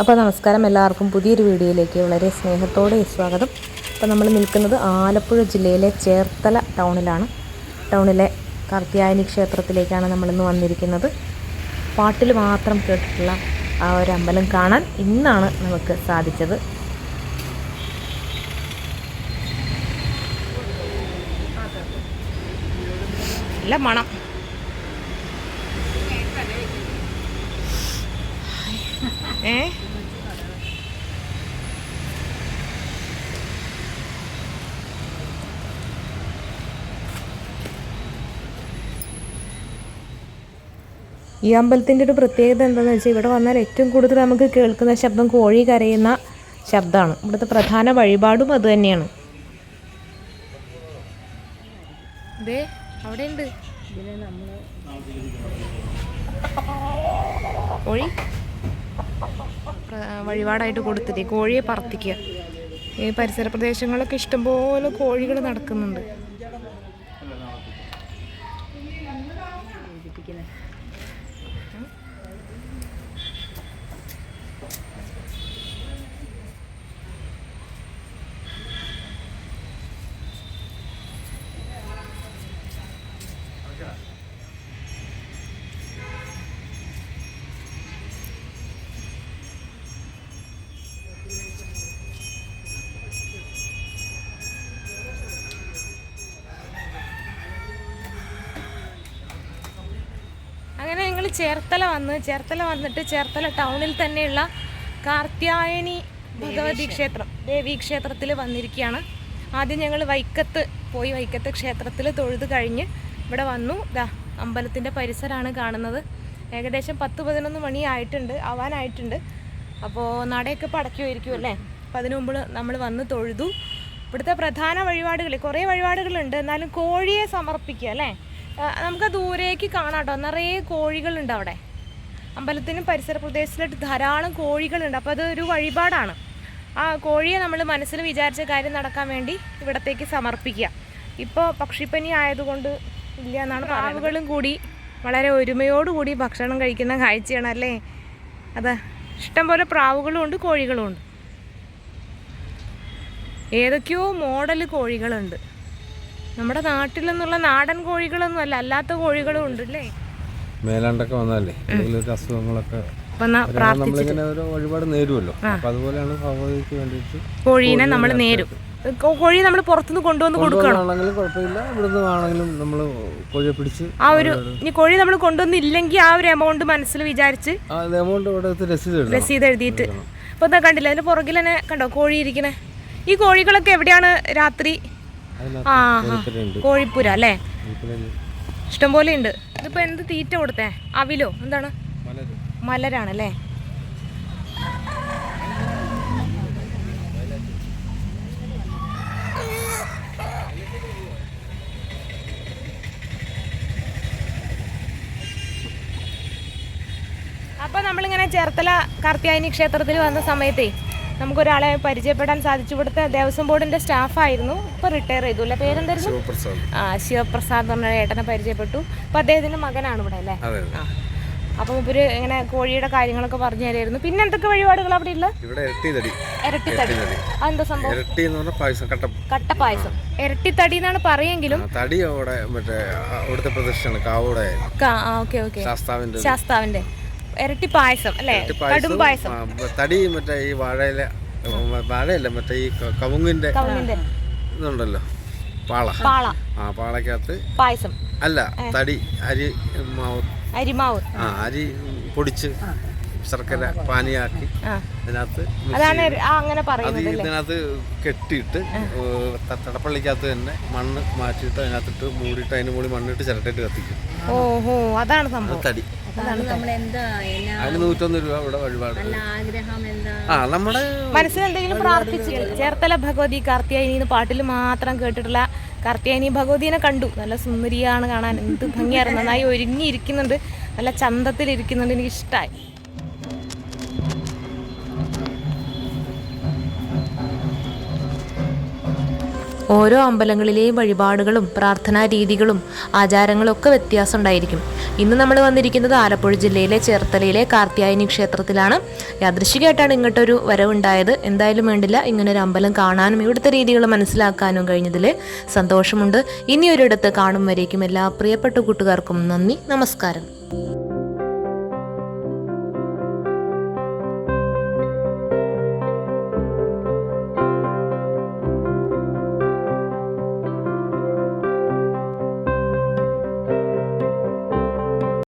അപ്പോൾ നമസ്കാരം എല്ലാവർക്കും പുതിയൊരു വീഡിയോയിലേക്ക് വളരെ സ്നേഹത്തോടെ സ്വാഗതം. അപ്പോൾ നമ്മൾ നിൽക്കുന്നത് ആലപ്പുഴ ജില്ലയിലെ ചേർത്തല ടൗണിലാണ്. ടൗണിലെ കാർത്തിയായനി ക്ഷേത്രത്തിലേക്കാണ് നമ്മളിന്ന് വന്നിരിക്കുന്നത്. പാട്ടിൽ മാത്രം കേട്ടിട്ടുള്ള ആ ഒരു അമ്പലം കാണാൻ ഇന്നാണ് നമുക്ക് സാധിച്ചത്. നല്ല മണം. ഏ? ഈ അമ്പലത്തിന്റെ ഒരു പ്രത്യേകത എന്താണെന്ന് വെച്ചാൽ ഇവിടെ വന്നാൽ ഏറ്റവും കൂടുതൽ നമുക്ക് കേൾക്കുന്ന ശബ്ദം കോഴി കരയുന്ന ശബ്ദമാണ്. ഇവിടുത്തെ പ്രധാന വഴിപാടും അത് തന്നെയാണ്. കോഴി? വഴിപാടായിട്ട് കൊടുത്തിട്ട് കോഴിയെ പറത്തിക്കുക. ഈ പരിസര പ്രദേശങ്ങളിലൊക്കെ ഇഷ്ടംപോലെ കോഴികൾ നടക്കുന്നുണ്ട്. അങ്ങനെ ഞങ്ങൾ ചേർത്തല വന്ന് ചേർത്തല വന്നിട്ട് ചേർത്തല ടൗണിൽ തന്നെയുള്ള കാർത്യായനി ഭഗവതി ക്ഷേത്രം ദേവി ക്ഷേത്രത്തിൽ വന്നിരിക്കുകയാണ് ആദ്യം ഞങ്ങൾ വൈക്കത്ത് പോയി വൈക്കത്ത് ക്ഷേത്രത്തിൽ തൊഴുത് കഴിഞ്ഞ് ഇവിടെ വന്നു. ദാ അമ്പലത്തിന്റെ പരിസരമാണ് കാണുന്നത്. ഏകദേശം പത്ത് പതിനൊന്ന് മണി ആയിട്ടുണ്ട് ആവാനായിട്ടുണ്ട്. അപ്പോൾ നടയൊക്കെ പടക്കുമായിരിക്കും അല്ലേ? അപ്പോൾ അതിനു മുമ്പ് നമ്മൾ വന്ന് തൊഴുതു. ഇവിടുത്തെ പ്രധാന വഴിപാടുകൾ കുറേ വഴിപാടുകളുണ്ട്. എന്നാലും കോഴിയെ സമർപ്പിക്കുക അല്ലേ? നമുക്ക് ദൂരേക്ക് കാണാം കേട്ടോ നിറയെ കോഴികളുണ്ട് അവിടെ. അമ്പലത്തിനും പരിസര പ്രദേശത്തിലായിട്ട് ധാരാളം കോഴികളുണ്ട്. അപ്പോൾ അതൊരു വഴിപാടാണ്. ആ കോഴിയെ നമ്മൾ മനസ്സിൽ വിചാരിച്ച കാര്യം നടക്കാൻ വേണ്ടി ഇവിടത്തേക്ക് സമർപ്പിക്കുക. ഇപ്പോൾ പക്ഷിപ്പനി ആയതുകൊണ്ട് ഇല്ല എന്നാണ് ആളുകളും കൂടി വളരെ ഒരുമയോടുകൂടി ഭക്ഷണം കഴിക്കുന്ന കാഴ്ചയാണ് അല്ലേ? അതെ ഇഷ്ടംപോലെ പ്രാവുകളും ഉണ്ട് കോഴികളും ഉണ്ട്. ഏതൊക്കെയോ മോഡൽ കോഴികളുണ്ട്. നമ്മുടെ നാട്ടിൽ നിന്നുള്ള നാടൻ കോഴികളൊന്നും അല്ല അല്ലാത്ത കോഴികളും ഉണ്ട് അല്ലേ? മേലാണ്ടൊക്കെ വന്നാലേ എന്തെങ്കിലും അസുഖങ്ങളൊക്കെ നമ്മളിങ്ങനെ ഒരു വഴിപാട് നേരുമല്ലോ അപ്പൊ അതുപോലെയാണ് ഭഗവതിക്ക് വേണ്ടിയിട്ട് കോഴീനെ നമ്മൾ നേരും. കോഴി നമ്മൾ പുറത്തുനിന്ന് കൊണ്ടുവന്ന് കൊടുക്കണം. ആണെങ്കിലും കുഴപ്പമില്ല. ഇവിടുന്ന് ആണെങ്കിലും നമ്മൾ കോഴിയെ പിടിച്ച് ആ ഒരു ഇനി കോഴി നമ്മൾ കൊണ്ടുവന്നില്ലെങ്കിൽ ആ ഒരു എമൗണ്ട് മനസ്സിൽ വിചാരിച്ച് എമൗണ്ട് ഇവിടെ രസീത് രസീത് എഴുതിയിട്ട്. ഇപ്പൊ കണ്ടില്ല അതിന്റെ പുറകിൽ തന്നെ കണ്ടോ കോഴി ഇരിക്കണേ? ഈ കോഴികളൊക്കെ എവിടെയാണ് രാത്രി? ആ കോഴിപ്പുര അല്ലേ? ഇഷ്ടംപോലെ ഉണ്ട്. ഇതിപ്പോ എന്ത് തീറ്റ കൊടുത്തേ? അവിലോ? എന്താണ്? മലരാണ് മലരാണല്ലേ അപ്പോൾ നമ്മളിങ്ങനെ ചേർത്തല കാർത്തിയായനി ക്ഷേത്രത്തിൽ വന്ന സമയത്തേ നമുക്കൊരാളെ പരിചയപ്പെടാൻ സാധിച്ചു ഇവിടുത്തെ ദേവസ്വം ബോർഡിന്റെ സ്റ്റാഫായിരുന്നു. ഇപ്പോൾ റിട്ടയർ ചെയ്തു അല്ലേ? പേരെന്തായിരുന്നു? ആ ശിവപ്രസാദ് എന്ന് പറഞ്ഞ ഏട്ടനെ പരിചയപ്പെട്ടു. അപ്പോൾ അദ്ദേഹത്തിന്റെ മകനാണ് ഇവിടെ അല്ലേ? ആ. അപ്പം ഇവർ ഇങ്ങനെ കോഴിയുടെ കാര്യങ്ങളൊക്കെ പറഞ്ഞു തരായിരുന്നു. പിന്നെ എന്തൊക്കെ വഴിപാടുകൾ അവിടെ ഉള്ള? ഇവിടെ ഇരട്ടി തടി ഇരട്ടിത്തടി അതെന്താ സംഭവം? ഇരട്ടി എന്ന് പറഞ്ഞാൽ പായസം കട്ട കട്ടപ്പായസം ഇരട്ടിത്തടി എന്നാണ് പറയെങ്കിലും തടി അവിടെ മറ്റേ അവിടുത്തെ കാവോടെ. ഓക്കെ ശാസ്താവിന്റെ ശാസ്താവിന്റെ ഇരട്ടി പായസം അല്ലേ? കടും പായസം. തടി മറ്റേ ഈ വാഴയില വാഴയല്ല മറ്റേ ഈ കവുങ്ങിന്റെ ഇതുണ്ടല്ലോ പാള. പാള. ആ പാളക്കകത്ത് പായസം. അല്ല തടി അരി മാവ്. അരിമാവ്. ആ അരി പൊടിച്ച് ശർക്കര പാനിയാക്കി അതിനകത്ത് അതാണ് അങ്ങനെ പറയുന്നത് ഇതിനകത്ത് കെട്ടിയിട്ട് തടപ്പള്ളിക്കകത്ത് തന്നെ മണ്ണ് മാറ്റിയിട്ട് അതിനകത്തിട്ട് മൂടിയിട്ട് അതിന് മുകളിൽ മണ്ണിട്ട് ചിരട്ടയിട്ട് കത്തിക്കും. ഓഹോ അതാണ് സംഭവം. തടി. അതിന് നൂറ്റൊന്ന് രൂപ ഇവിടെ വഴിപാട്. ആ നമ്മുടെ മനസ്സിൽ എന്തെങ്കിലും പ്രാർത്ഥിച്ചു ചേർത്തല ഭഗവതി കാർത്തിയായി എന്ന് പാട്ടിൽ മാത്രം കേട്ടിട്ടുള്ള കാർത്തിയായനി ഭഗവതിനെ കണ്ടു. നല്ല സുന്ദരിയാണ് കാണാൻ. എന്ത് ഭംഗിയായിരുന്നു. നന്നായി ഒരുങ്ങിയിരിക്കുന്നുണ്ട്. നല്ല ചന്തത്തിൽ ഇരിക്കുന്നുണ്ട് എനിക്ക് ഇഷ്ടമായി ഓരോ അമ്പലങ്ങളിലെയും വഴിപാടുകളും പ്രാർത്ഥനാ രീതികളും ആചാരങ്ങളൊക്കെ വ്യത്യാസം ഉണ്ടായിരിക്കും ഇന്ന് നമ്മൾ വന്നിരിക്കുന്നത് ആലപ്പുഴ ജില്ലയിലെ ചേർത്തലയിലെ കാർത്തിയായനി ക്ഷേത്രത്തിലാണ്. യാദൃശികമായിട്ടാണ് ഇങ്ങോട്ടൊരു വരവുണ്ടായത്. എന്തായാലും വേണ്ടില്ല ഇങ്ങനെ ഒരു അമ്പലം കാണാനും ഇവിടുത്തെ രീതികൾ മനസ്സിലാക്കാനും കഴിഞ്ഞതിൽ സന്തോഷമുണ്ട്. ഇനിയൊരിടത്ത് കാണും വരേക്കും എല്ലാ പ്രിയപ്പെട്ട കൂട്ടുകാർക്കും നന്ദി നമസ്കാരം.